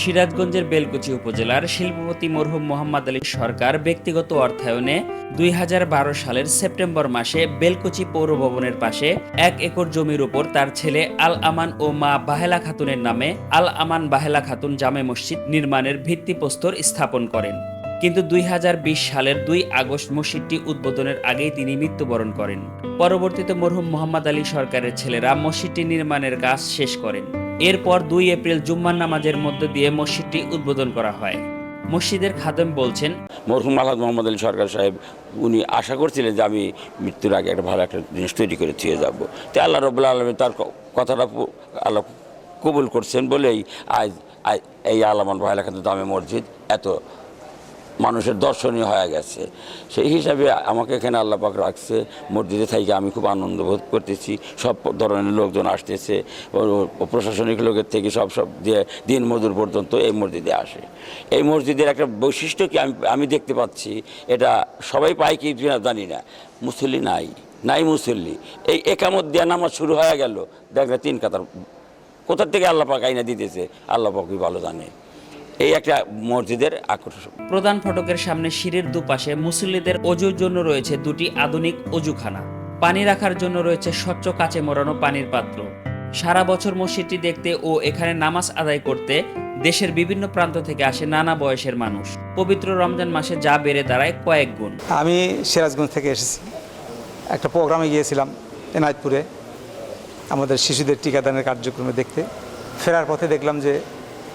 সিরাজগঞ্জের বেলকুচি উপজেলার শিল্পপতি মরহুম মোহাম্মদ আলী সরকার ব্যক্তিগত অর্থায়নে দুই হাজার বারো সালের সেপ্টেম্বর মাসে বেলকুচি পৌর ভবনের পাশে এক একর জমির উপর তার ছেলে আল আমান ও মা বাহেলা খাতুনের নামে আল আমান বাহেলা খাতুন জামে মসজিদ নির্মাণের ভিত্তিপ্রস্তর স্থাপন করেন। কিন্তু দুই হাজার বিশ সালের দুই আগস্ট মসজিদটি উদ্বোধনের আগেই তিনি মৃত্যুবরণ করেন। পরবর্তীতে মরহুম মোহাম্মদ আলী সরকারের ছেলেরা মসজিদটি নির্মাণের কাজ শেষ করেন। এরপর দুই এপ্রিল জুম্মার নামাজের মধ্য দিয়ে মসজিদটি উদ্বোধন করা হয়। মসজিদের খাদেম বলছেন, মরহুম আলহাদ মোহাম্মদ আলী সরকার সাহেব, উনি আশা করছিলেন যে আমি মৃত্যুর আগে একটা ভালো একটা জিনিস তৈরি করে থুয়ে যাব। তো আল্লাহ রবুল্লা আলমে তার কথাটা আলো আল্লাহ কবুল করছেন বলেই আজ এই আলামান ভাইলা কিন্তু দামে মসজিদ এত মানুষের দর্শনীয় হয়ে গেছে। সেই হিসাবে আমাকে এখানে আল্লাহ পাক রাখছে। মসজিদে থেকে আমি খুব আনন্দ বোধ করতেছি। সব ধরনের লোকজন আসতেছে। প্রশাসনিক লোকের থেকে সব সব দিয়ে দিন মজুর পর্যন্ত এই মসজিদে আসে। এই মসজিদের একটা বৈশিষ্ট্য কি আমি আমি দেখতে পাচ্ছি, এটা সবাই পায় কি জানি না। মুসল্লি নাই নাই মুসল্লি। এই একামত দেওয়া নামাজ শুরু হয়ে গেল। দেখলে তিন কাতার, কোথার থেকে আল্লাহ পাক আইনা দিতেছে? আল্লাহ পাকই ভালো জানে। এই একটা মসজিদের আকর্ষণ। প্রধান ফটকের সামনে সিঁড়ির দুপাশে মুসল্লিদের অজুর জন্য রয়েছে দুটি আধুনিক অজুখানা। পানি রাখার জন্য রয়েছে স্বচ্ছ কাচে মোড়ানো পানির পাত্র। সারা বছর মসজিদটি দেখতে ও এখানে নামাজ আদায় করতে দেশের বিভিন্ন প্রান্ত থেকে আসে নানা বয়সের মানুষ। পবিত্র রমজান মাসে যা বেড়ে দাঁড়ায় কয়েক গুণ। আমি সিরাজগঞ্জ থেকে এসেছি। একটা প্রোগ্রামে গিয়েছিলাম এনায়তপুরে। আমাদের শিশুদের টিকাদানের কার্যক্রমে দেখতে। ফেরার পথে দেখলাম যে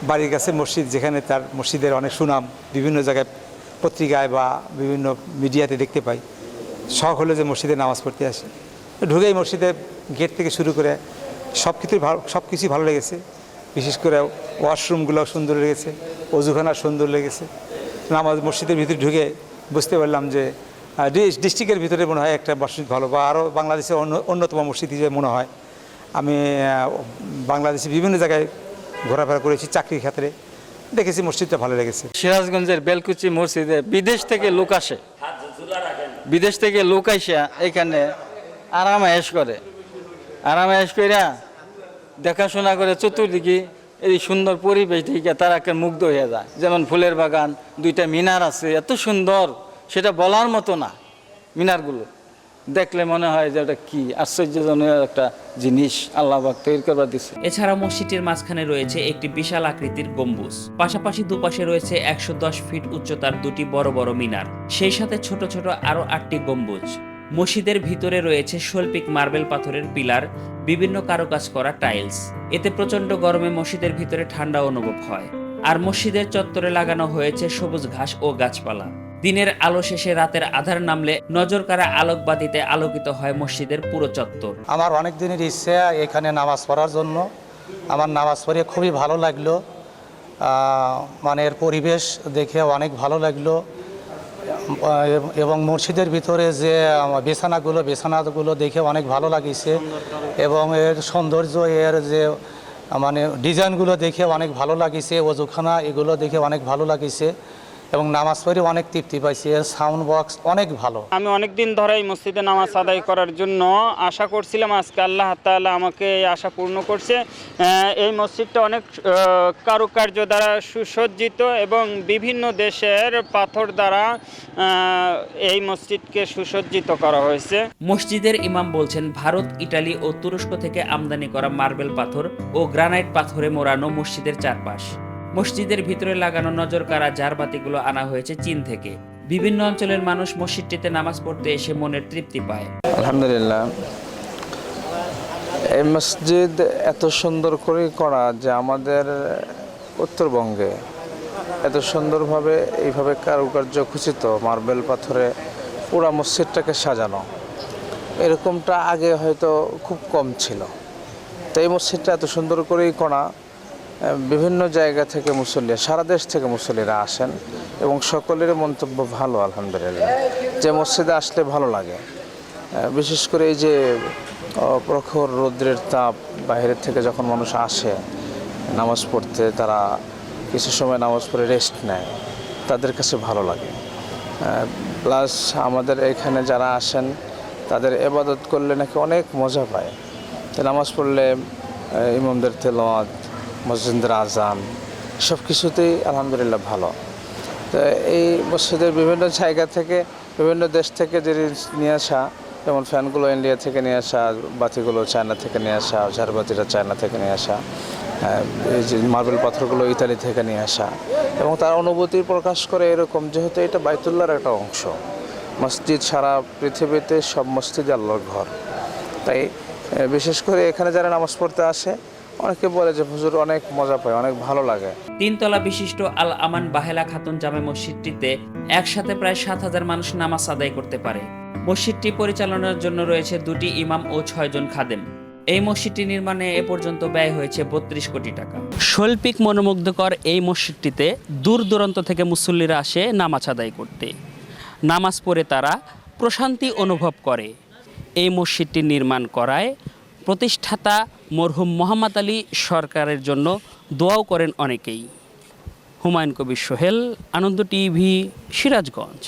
বাড়ির কাছে মসজিদ, যেখানে তার মসজিদের অনেক সুনাম, বিভিন্ন জায়গায় পত্রিকায় বা বিভিন্ন মিডিয়াতে দেখতে পাই। শখ হলো যে মসজিদে নামাজ পড়তে আসি। ঢুকেই মসজিদে গেট থেকে শুরু করে সব কিছুই ভালো সব কিছুই ভালো লেগেছে। বিশেষ করে ওয়াশরুমগুলো সুন্দর লেগেছে অজুখানা সুন্দর লেগেছে। নামাজ, মসজিদের ভিতরে ঢুকে বুঝতে পারলাম যে ডিস- ডিস্ট্রিক্টের ভিতরে মনে হয় একটা মসজিদ ভালো বা আরও বাংলাদেশের অন্য, অন্যতম মসজিদ হিসেবে মনে হয়। আমি বাংলাদেশে বিভিন্ন জায়গায় ঘোরাফেরা করেছি চাকরির ক্ষেত্রে। দেখেছি মসজিদটা ভালো লেগেছে। সিরাজগঞ্জের বেলকুচি মসজিদে বিদেশ থেকে লোক আসে। বিদেশ থেকে লোক আইসা এখানে আরাম এস করে। আরাম এস কইরা দেখাশোনা করে চতুর্দিকে এই সুন্দর পরিবেশ দেখে তারা একটা মুগ্ধ হয়ে যায়। যেমন ফুলের বাগান, দুইটা মিনার আছে, এত সুন্দর, সেটা বলার মতো না মিনারগুলো। দেখলে মনে হয় যে ওটা কি? আশ্চর্যজনক একটা জিনিস আল্লাহ তৈরি করবার দিচ্ছে এছাড়া মসজিদটির মাঝখানে রয়েছে একটি বিশাল আকৃতির গম্বুজ। পাশাপাশি দুপাশে রয়েছে একশো দশ ফিট উচ্চতার দুটি বড় বড় মিনার। সেই সাথে ছোট ছোট আরও আটটি গম্বুজ। মসজিদের ভিতরে রয়েছে শৈল্পিক মার্বেল পাথরের পিলার, বিভিন্ন কারুকাজ করা টাইলস। এতে প্রচণ্ড গরমে মসজিদের ভিতরে ঠান্ডা অনুভব হয়। আর মসজিদের চত্বরে লাগানো হয়েছে সবুজ ঘাস ও গাছপালা। দিনের আলো শেষে রাতের আধার নামলে নজর নজরকাড়া আলোকবাতিতে আলোকিত হয় মসজিদের পুরো চত্বর। আমার অনেক দিনের ইচ্ছে এখানে নামাজ পড়ার জন্য। আমার নামাজ পড়ে খুবই ভালো লাগল। মানে এর পরিবেশ দেখে অনেক ভালো লাগল। এবং মসজিদের ভিতরে যে বিছানাগুলো বিছানাগুলো দেখে অনেক ভালো লাগিছে। এবং এর সৌন্দর্য, এর যে মানে ডিজাইনগুলো দেখে অনেক ভালো লাগিছে। ওজুখানা এগুলো দেখে অনেক ভালো লাগিছে। এবং নামাজ পড়ে অনেক তৃপ্তি পাইছি এর সাউন্ড বক্স অনেক ভালো। আমি অনেক দিন ধরে এই মসজিদে নামাজ আদায় করার জন্য আশা করছিলাম আজকে আল্লাহ তাআলা আমাকে এই আশা পূর্ণ করছে। আহ, এই মসজিদটা অনেক কারুকার্য দ্বারা সুসজ্জিত এবং বিভিন্ন দেশের পাথর দ্বারা আহ, এই মসজিদকে সুসজ্জিত করা হয়েছে। মসজিদের ইমাম বলছেন ভারত ইটালি ও তুরস্ক থেকে আমদানি করা মার্বেল পাথর ও গ্রানাইট পাথরে মোড়ানো মসজিদের চারপাশ। মসজিদের ভিতরে লাগানো নজর নজরকাড়া জারবাতিগুলো আনা হয়েছে চীন থেকে। বিভিন্ন অঞ্চলের মানুষ মসজিদটিতে নামাজ পড়তে এসে মনের তৃপ্তি পায়। আলহামদুলিল্লাহ। এই মসজিদ এত সুন্দর করে করা যে আমাদের উত্তরবঙ্গে এত সুন্দরভাবে এইভাবে কারুকার্য খচিত মার্বেল পাথরে পুরা মসজিদটাকে সাজানো। এরকমটা আগে হয়তো খুব কম ছিল। তো এই মসজিদটা এত সুন্দর করেই করা। বিভিন্ন জায়গা থেকে মুসল্লি সারা দেশ থেকে মুসল্লিরা আসেন এবং সকলের মন্তব্য ভালো, আলহামদুলিল্লাহ। যে মসজিদে আসলে ভালো লাগে। বিশেষ করে এই যে প্রখর রৌদ্রের তাপ বাইরের থেকে যখন মানুষ আসে, নামাজ পড়তে, তারা কিছু সময় নামাজ পড়ে রেস্ট নেয়, তাদের কাছে ভালো লাগে। প্লাস আমাদের এখানে যারা আসেন, তাদের এবাদত করলে নাকি অনেক মজা পায়। নামাজ পড়লে ইমামদের তেলাওয়াত মসজিদের আজান সব কিছুতেই আলহামদুলিল্লাহ ভালো। তো এই মসজিদের বিভিন্ন জায়গা থেকে, বিভিন্ন দেশ থেকে যে নিয়ে আসা, যেমন ফ্যানগুলো ইন্ডিয়া থেকে নিয়ে আসা, বাতিগুলো চায়না থেকে নিয়ে আসা ঝাড়বাতিটা চায়না থেকে নিয়ে আসা এই যে মার্বেল পাথরগুলো ইতালি থেকে নিয়ে আসা, এবং তার অনুভূতি প্রকাশ করে এরকম যেহেতু এটা বাইতুল্লাহর একটা অংশ। মসজিদ সারা পৃথিবীতে সব মসজিদ আল্লাহর ঘর। তাই বিশেষ করে এখানে যারা নামাজ পড়তে আসে অনেকে বলে যে হুজুর অনেক মজা পায়, অনেক ভালো লাগে। তিনতলা বিশিষ্ট আল আমান বাহেলা খাতুন জামে মসজিদটিতে একসাথে প্রায় সাত হাজার মানুষ নামাজ আদায় করতে পারে। মসজিদটি পরিচালনার জন্য রয়েছে দুটি ইমাম ও ছয়জন খাদেম। এই মসজিদটি নির্মাণে এ পর্যন্ত ব্যয় হয়েছে বত্রিশ কোটি টাকা। শৈল্পিক মনোমুগ্ধকর এই মসজিদটিতে দূর দূরান্ত থেকে মুসল্লিরা আসে নামাজ আদায় করতে। নামাজ পড়ে তারা প্রশান্তি অনুভব করে। এই মসজিদটি নির্মাণ করায় প্রতিষ্ঠাতা মরহুম মোহাম্মদ আলী সরকারের জন্য দোয়াও করেন অনেকেই। হুমায়ুন কবির সোহেল আনন্দ টিভি সিরাজগঞ্জ।